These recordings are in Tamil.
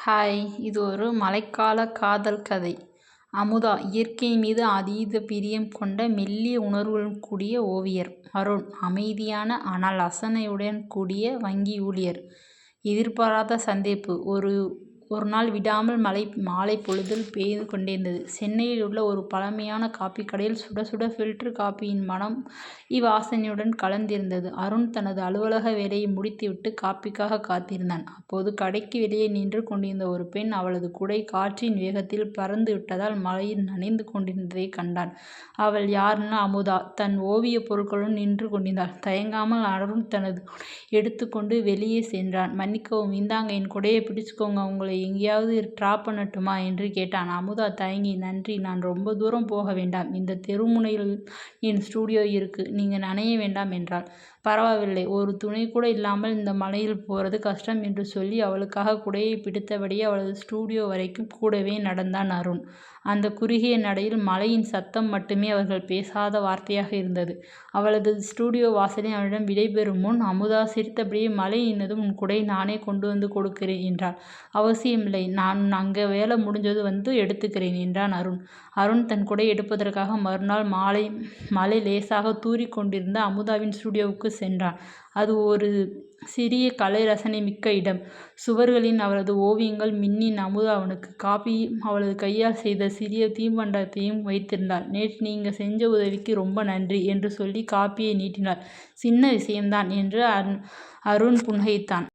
ஹாய் இது ஒரு மழைக்கால காதல் கதை. அமுதா இயற்கை மீது அதீத பிரியம் கொண்ட மெல்லிய உணர்வுடன் கூடிய ஓவியர் அருண் அமைதியான ஆனால் அசனையுடன் கூடிய வங்கி ஊழியர். எதிர்பாராத சந்திப்பு. ஒரு ஒரு நாள் விடாமல் மழை மாலை பொழுதில் பெய்து கொண்டிருந்தது. சென்னையில் உள்ள ஒரு பழமையான காபி கடையில் சுட சுட ஃபில்டர் காப்பியின் மனம் இவ்வாசனையுடன் கலந்திருந்தது. அருண் தனது அலுவலக வேலையை முடித்துவிட்டு காபிக்காக காத்திருந்தான். அப்போது கடைக்கு வெளியே நின்று கொண்டிருந்த ஒரு பெண் அவளது குடை காற்றின் வேகத்தில் பறந்து விட்டதால் மழையில் நனைந்து கொண்டிருந்ததைக் கண்டான். அவள் யாருன்னா அமுதா. தன் ஓவியப் பொருட்களுடன் நின்று கொண்டிருந்தாள். தயங்காமல் அருண் தனது எடுத்துக்கொண்டு வெளியே சென்றான். மன்னிக்கவும் இந்தாங்க என் குடையை பிடிச்சுக்கோங்க உங்களை எங்கேயாவது ட்ராப் பண்ணட்டுமா? என்று கேட்டான். அமுதா தயங்கி நன்றி நான் ரொம்ப தூரம் போக வேண்டாம். இந்த தெருமுனையில் என் ஸ்டுடியோ இருக்கு. நீங்கள் நனைய வேண்டாம் என்றாள். பரவாயில்லை ஒரு துணை கூட இல்லாமல் இந்த மலையில் போகிறது கஷ்டம் என்று சொல்லி அவளுக்காக குடையை பிடித்தபடியே அவளது ஸ்டுடியோ வரைக்கும் கூடவே நடந்தான் அருண். அந்த குறுகிய நடையில் மலையின் சத்தம் மட்டுமே அவர்கள் பேசாத வார்த்தையாக இருந்தது. அவளது ஸ்டுடியோ வாசலில் அவனிடம் விடைபெறும் முன் அமுதா சிரித்தபடியே மலை இன்னதும் உன் குடை நானே கொண்டு வந்து கொடுக்கிறேன் என்றாள். அவசியமில்லை நான் அங்கே வேலை முடிஞ்சது வந்து எடுத்துக்கிறேன் என்றான் அருண். அருண் தன் குடை எடுப்பதற்காக மறுநாள் மாலை மழை லேசாக தூறி கொண்டிருந்த அமுதாவின் ஸ்டுடியோவுக்கு சென்றான். அது ஒரு சிறிய கலை ரசனை மிக்க இடம். சுவர்களின் அவரது ஓவியங்கள் மின்னின் அமுதா அவனுக்கு காப்பி அவளது கையால் செய்த சிறிய தீம்பண்டத்தையும் வைத்திருந்தாள். நேற்று நீங்கள் செஞ்ச உதவிக்கு ரொம்ப நன்றி. என்று சொல்லி காப்பியை நீட்டினாள். சின்ன விஷயம்தான். என்று அருண் புன்னகைத்தான்.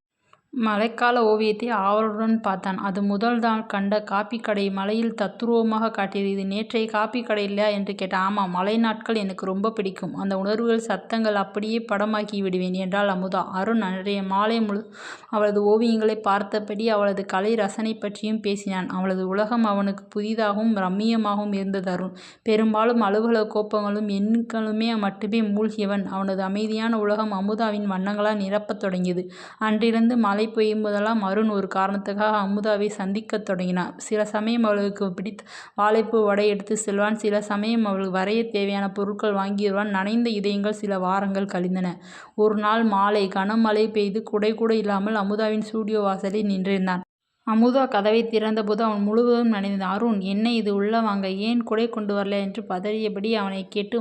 மழைக்கால ஓவியத்தை ஆவலுடன் பார்த்தான். அது முதல் நாள் கண்ட காபி கடை மழையில் தத்ரூபமாக காட்டியது. இது நேற்றைய காபி கடை இல்லையா? என்று கேட்டான். ஆமாம். மழை நாட்கள் எனக்கு ரொம்ப பிடிக்கும். அந்த உணர்வுகள் சத்தங்கள் அப்படியே படமாக்கி விடுவேன் என்றாள் அமுதா. அருண் அன்றைய மாலை முழுவதும் அவளது ஓவியங்களை பார்த்தபடி அவளது கலை ரசனை பற்றியும் பேசினான். அவளது உலகம் அவனுக்கு புதிதாகவும் ரம்மியமாகவும் இருந்தது. அருண் பெரும்பாலும் அலுவலக கோப்பங்களும் எண்களுமே மட்டுமே மூழ்கியவன். அவனது அமைதியான உலகம் அமுதாவின் வண்ணங்களால் நிரப்பத் தொடங்கியது. அன்றிருந்து மழை பெய்யும்போதெல்லாம் அருண் ஒரு காரணத்துக்காக அமுதாவை சந்திக்கத் தொடங்கினான். சில சமயம் அவளுக்கு பிடித்த வாழைப்பூ வடை எடுத்து செல்வான். சில சமயம் அவளுக்கு வரைய தேவையான பொருட்கள் வாங்கி வருவான். நனைந்த இதயங்கள் சில வாரங்கள் கழிந்தன. ஒரு நாள் மாலை கனமழை பெய்து குடை கூட இல்லாமல் அமுதாவின் ஸ்டூடியோ வாசலில் நின்றிருந்தான். அமுதா கதவை திறந்தபோது அவன் முழுவதும் நனைந்த அருண் என்ன இது உள்ள வாங்க. ஏன் குடை கொண்டு வரல? என்று பதறியபடி அவனைக் கேட்டு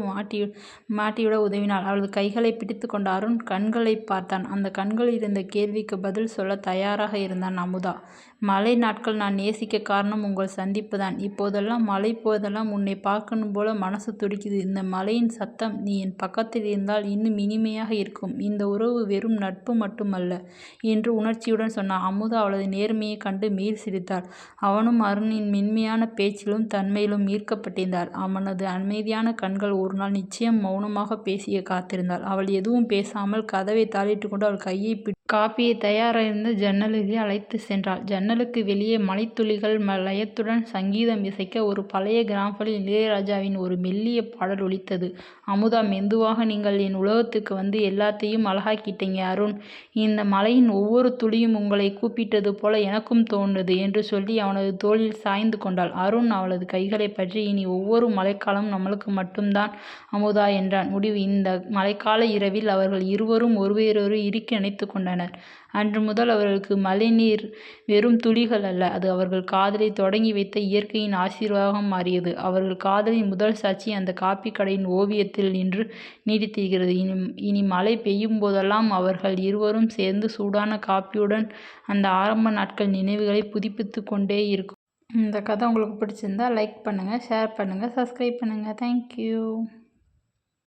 மாட்டிவிட உதவினாள். அவளது கைகளைப் பிடித்துக்கொண்ட அருண் கண்களைப் பார்த்தான். அந்தக் கண்களில் இருந்த கேள்விக்கு பதில் சொல்லத் தயாராக இருந்தாள் அமுதா. மழை நாட்கள் நான் நேசிக்கக் காரணம் உங்கள் சந்திப்புதான். இப்போதெல்லாம் மழை போதெல்லாம் உன்னைப் பார்க்கணும் போல மனசு துடிக்குது. இந்த மழையின் சத்தம் நீ என் பக்கத்தில் இருந்தால் இன்னும் இனிமையாக இருக்கும். இந்த உறவு வெறும் நட்பு மட்டுமல்ல. என்று உணர்ச்சியுடன் சொன்னான். அமுதா அவளது நேர்மையைக் கண்டு மீறி சிரித்தாள் அவனும் அருணின் மென்மையான பேச்சிலும் தன்மையிலும் ஈர்க்கப்பட்டிருந்தாள். அவனது அமைதியான கண்கள் ஒருநாள் நிச்சயம் மௌனமாக பேசிய காத்திருந்தாள். அவள் எதுவும் பேசாமல் கதவை தாளிட்டு கொண்டு அவள் கையைப் பிடித்து காபியை தயாராயிருந்த ஜன்னலுக்கு அழைத்துச் சென்றாள். ஜன்னலுக்கு வெளியே மழைத்துளிகள் லயத்துடன் சங்கீதம் இசைக்க ஒரு பழைய கிராம்ஃபோனில் இளையராஜாவின் ஒரு மெல்லிய பாடல் ஒலித்தது. அமுதா மெதுவாக நீங்கள் என் உலகத்துக்கு வந்து எல்லாத்தையும் அழகாக்கிட்டீங்க அருண். இந்த மழையின் ஒவ்வொரு துளியும் உங்களைக் கூப்பிட்டது போல எனக்கும் தோணுது என்று சொல்லி அவனது தோளில் சாய்ந்து கொண்டாள். அருண் அவளது கைகளைப் பற்றி இனி ஒவ்வொரு மழைக்காலமும் நம்மளுக்கு மட்டும்தான் அமுதா என்றான். முடிவு இந்த மழைக்கால இரவில் அவர்கள் இருவரும் ஒருவரையொருவர் இறுக்கி அணைத்துக் கொண்டனர். அன்று முதல் அவர்களுக்கு மழைநீர் வெறும் துளிகள் அல்ல. அது அவர்கள் காதலை தொடங்கி வைத்த இயற்கையின் ஆசீர்வாதமாக மாறியது. அவர்கள் காதலின் முதல் சாட்சி அந்த காப்பி கடையின் ஓவியத்தில் நின்று நீடித்திருக்கிறது. இனி இனி மழை பெய்யும் போதெல்லாம் அவர்கள் இருவரும் சேர்ந்து சூடான காப்பியுடன் அந்த ஆரம்ப நாட்கள் நினைவுகளை புதுப்பித்து கொண்டே இருக்கும். இந்த கதை உங்களுக்கு பிடிச்சிருந்தா லைக் பண்ணுங்கள் ஷேர் பண்ணுங்கள் சப்ஸ்கிரைப் பண்ணுங்கள் தேங்க் யூ